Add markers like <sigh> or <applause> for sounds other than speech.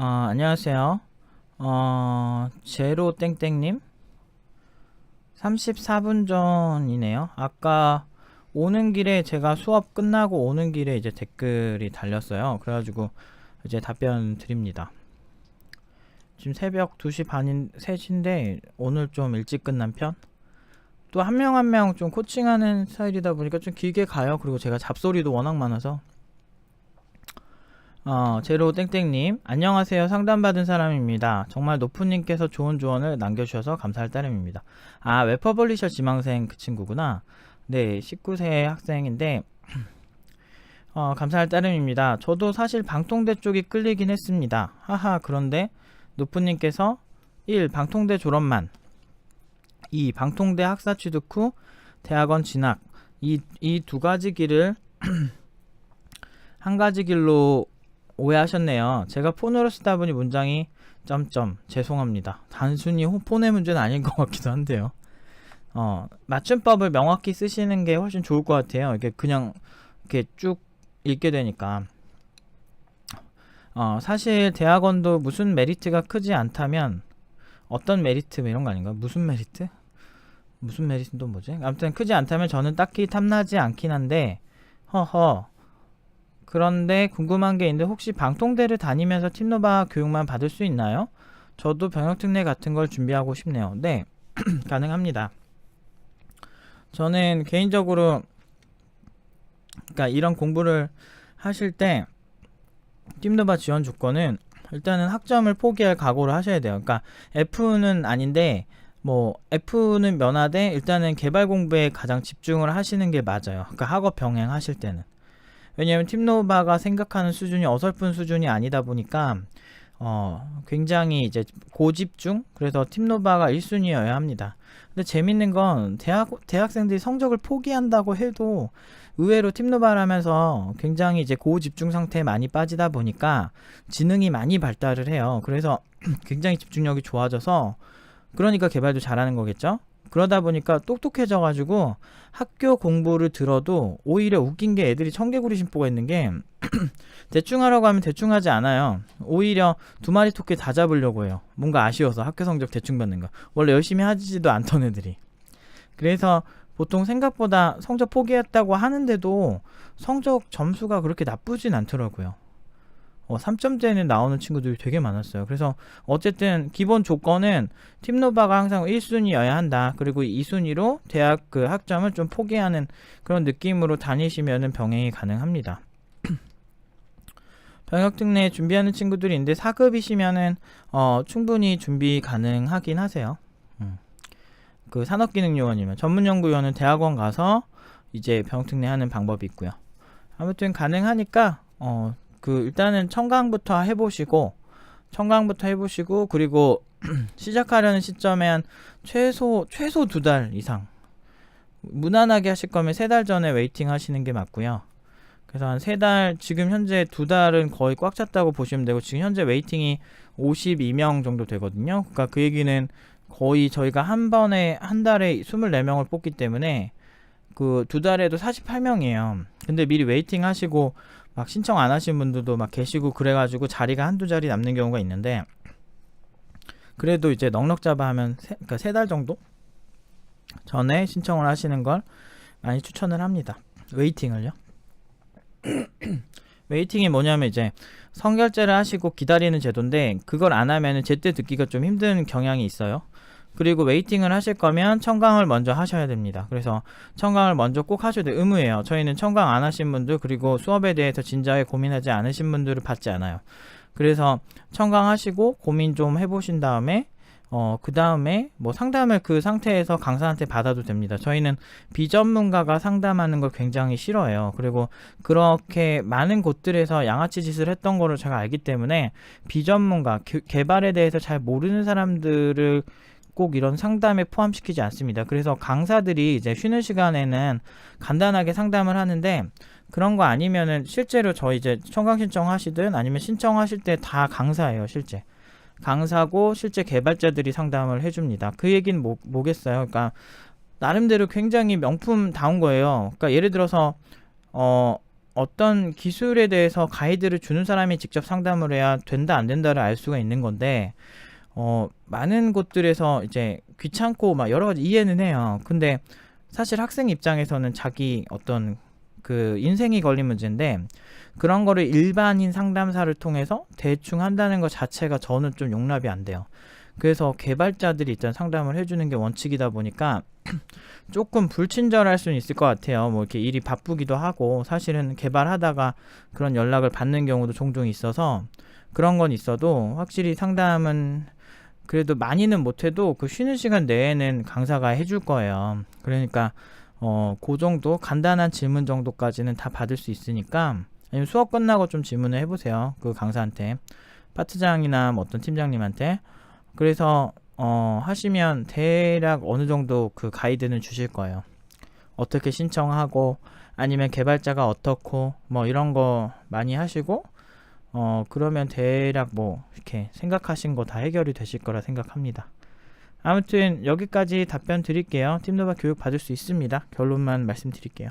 어, 안녕하세요. 어, 제로 땡땡님? 34분 전이네요. 아까 오는 길에 제가 수업 끝나고 오는 길에 이제 댓글이 달렸어요. 그래가지고 이제 답변 드립니다. 지금 새벽 2시 반인, 3시인데 오늘 좀 일찍 끝난 편? 또 한 명 한 명 좀 코칭하는 스타일이다 보니까 좀 길게 가요. 그리고 제가 잡소리도 워낙 많아서. 어, 제로 땡땡님, 안녕하세요. 상담받은 사람입니다. 정말 노프님께서 좋은 조언을 남겨주셔서 감사할 따름입니다. 아, 웹퍼블리셔 지망생 그 친구구나. 네, 19세 학생인데, <clears throat> 어, 감사할 따름입니다. 저도 사실 방통대 쪽이 끌리긴 했습니다. 하하, 그런데 노프님께서 1. 방통대 졸업만 2. 방통대 학사 취득 후 대학원 진학 이 이 두 가지 길을 <clears throat> 한 가지 길로 오해하셨네요. 제가 폰으로 쓰다 보니 문장이 점점 죄송합니다. 단순히 호- 폰의 문제는 아닌 것 같기도 한데요. 어, 맞춤법을 명확히 쓰시는 게 훨씬 좋을 것 같아요. 이게 그냥 이렇게 쭉 읽게 되니까. 어, 사실 대학원도 무슨 메리트가 크지 않다면 어떤 메리트 뭐 이런 거 아닌가? 무슨 메리트? 무슨 메리트는 또 뭐지? 아무튼 크지 않다면 저는 딱히 탐나지 않긴 한데 허허 그런데 궁금한 게 있는데 혹시 방통대를 다니면서 팀노바 교육만 받을 수 있나요? 저도 병역특례 같은 걸 준비하고 싶네요. 네, <clears throat> 가능합니다. 저는 개인적으로 그러니까 이런 공부를 하실 때 팀노바 지원 조건은 일단은 학점을 포기할 각오를 하셔야 돼요. 그러니까 F는 아닌데 뭐 F는 면하되 일단은 개발 공부에 가장 집중을 하시는 게 맞아요. 그러니까 학업 병행하실 때는. 왜냐하면 팀노바가 생각하는 수준이 어설픈 수준이 아니다 보니까 어 굉장히 이제 고집중 그래서 팀노바가 1순위여야 합니다. 근데 재밌는 건 대학 대학생들이 성적을 포기한다고 해도 의외로 팀노바를 하면서 굉장히 이제 고집중 상태에 많이 빠지다 보니까 지능이 많이 발달을 해요. 그래서 <clears throat> 굉장히 집중력이 좋아져서 그러니까 개발도 잘하는 거겠죠? 그러다 보니까 똑똑해져 가지고 학교 공부를 들어도 오히려 웃긴 게 애들이 청개구리 심보가 있는 게 <clears throat> 대충 하라고 하면 대충 하지 않아요. 오히려 두 마리 토끼 다 잡으려고 해요. 뭔가 아쉬워서 학교 성적 대충 받는 거. 원래 열심히 하지도 않던 애들이. 그래서 보통 생각보다 성적 포기했다고 하는데도 성적 점수가 그렇게 나쁘진 않더라고요. 어, 3점대는 나오는 친구들이 되게 많았어요. 그래서 어쨌든 기본 조건은 팀노바가 항상 1순위여야 한다. 그리고 2순위로 대학 그 학점을 좀 포기하는 그런 느낌으로 다니시면은 병행이 가능합니다. <clears throat> 병역특례 준비하는 친구들이 있는데 4급이시면은 어, 충분히 준비 가능하긴 하세요. 음. 그 산업기능요원이면 전문연구원은 대학원 가서 이제 병역특례 하는 방법이 있고요. 아무튼 가능하니까 어, 그 일단은 청강부터 해보시고 청강부터 해보시고 그리고 <clears throat> 시작하려는 시점에 한 최소 최소 두 달 이상 무난하게 하실 거면 세 달 전에 웨이팅 하시는 게 맞고요. 그래서 한 세 달 지금 현재 두 달은 거의 꽉 찼다고 보시면 되고 지금 현재 웨이팅이 52명 정도 되거든요. 그러니까 그 얘기는 거의 저희가 한 번에 한 달에 24명을 뽑기 때문에 그 두 달에도 48명이에요. 근데 미리 웨이팅 하시고 막 신청 안 하신 분들도 막 계시고 그래가지고 자리가 한두 자리 남는 경우가 있는데 그래도 이제 넉넉 잡아 하면 세, 그러니까 세 달 정도 전에 신청을 하시는 걸 많이 추천을 합니다. 웨이팅을요. <clears throat> 웨이팅이 뭐냐면 이제 선결제를 하시고 기다리는 제도인데 그걸 안 하면은 제때 듣기가 좀 힘든 경향이 있어요. 그리고 웨이팅을 하실 거면 청강을 먼저 하셔야 됩니다. 그래서 청강을 먼저 꼭 하셔야 돼요. 의무예요. 저희는 청강 안 하신 분들 그리고 수업에 대해서 진지하게 고민하지 않으신 분들을 받지 않아요. 그래서 청강하시고 고민 좀 해보신 다음에 어, 그 다음에 뭐 상담을 그 상태에서 강사한테 받아도 됩니다. 저희는 비전문가가 상담하는 걸 굉장히 싫어해요. 그리고 그렇게 많은 곳들에서 양아치 짓을 했던 거를 제가 알기 때문에 비전문가, 개- 개발에 대해서 잘 모르는 사람들을 꼭 이런 상담에 포함시키지 않습니다. 그래서 강사들이 이제 쉬는 시간에는 간단하게 상담을 하는데 그런 거 아니면은 실제로 저희 이제 청강 신청하시든 아니면 신청하실 때 다 강사예요, 실제. 강사고 실제 개발자들이 상담을 해줍니다. 그 얘기는 뭐, 뭐겠어요? 그러니까 나름대로 굉장히 명품다운 거예요. 그러니까 예를 들어서 어 어떤 기술에 대해서 가이드를 주는 사람이 직접 상담을 해야 된다 안 된다를 알 수가 있는 건데 어 많은 곳들에서 이제 귀찮고 막 여러 가지 이해는 해요. 근데 사실 학생 입장에서는 자기 어떤 그 인생이 걸린 문제인데 그런 거를 일반인 상담사를 통해서 대충 한다는 것 자체가 저는 좀 용납이 안 돼요. 그래서 개발자들이 일단 상담을 해주는 게 원칙이다 보니까 <clears throat> 조금 불친절할 수는 있을 것 같아요. 뭐 이렇게 일이 바쁘기도 하고 사실은 개발하다가 그런 연락을 받는 경우도 종종 있어서 그런 건 있어도 확실히 상담은 그래도 많이는 못해도 그 쉬는 시간 내에는 강사가 해줄 거예요. 그러니까 어, 그 정도 간단한 질문 정도까지는 다 받을 수 있으니까 아니면 수업 끝나고 좀 질문을 해보세요. 그 강사한테 파트장이나 뭐 어떤 팀장님한테 그래서 어, 하시면 대략 어느 정도 그 가이드는 주실 거예요. 어떻게 신청하고 아니면 개발자가 어떻고 뭐 이런 거 많이 하시고 어 그러면 대략 뭐 이렇게 생각하신 거 다 해결이 되실 거라 생각합니다. 아무튼 여기까지 답변 드릴게요. 팀노바 교육 받을 수 있습니다. 결론만 말씀드릴게요.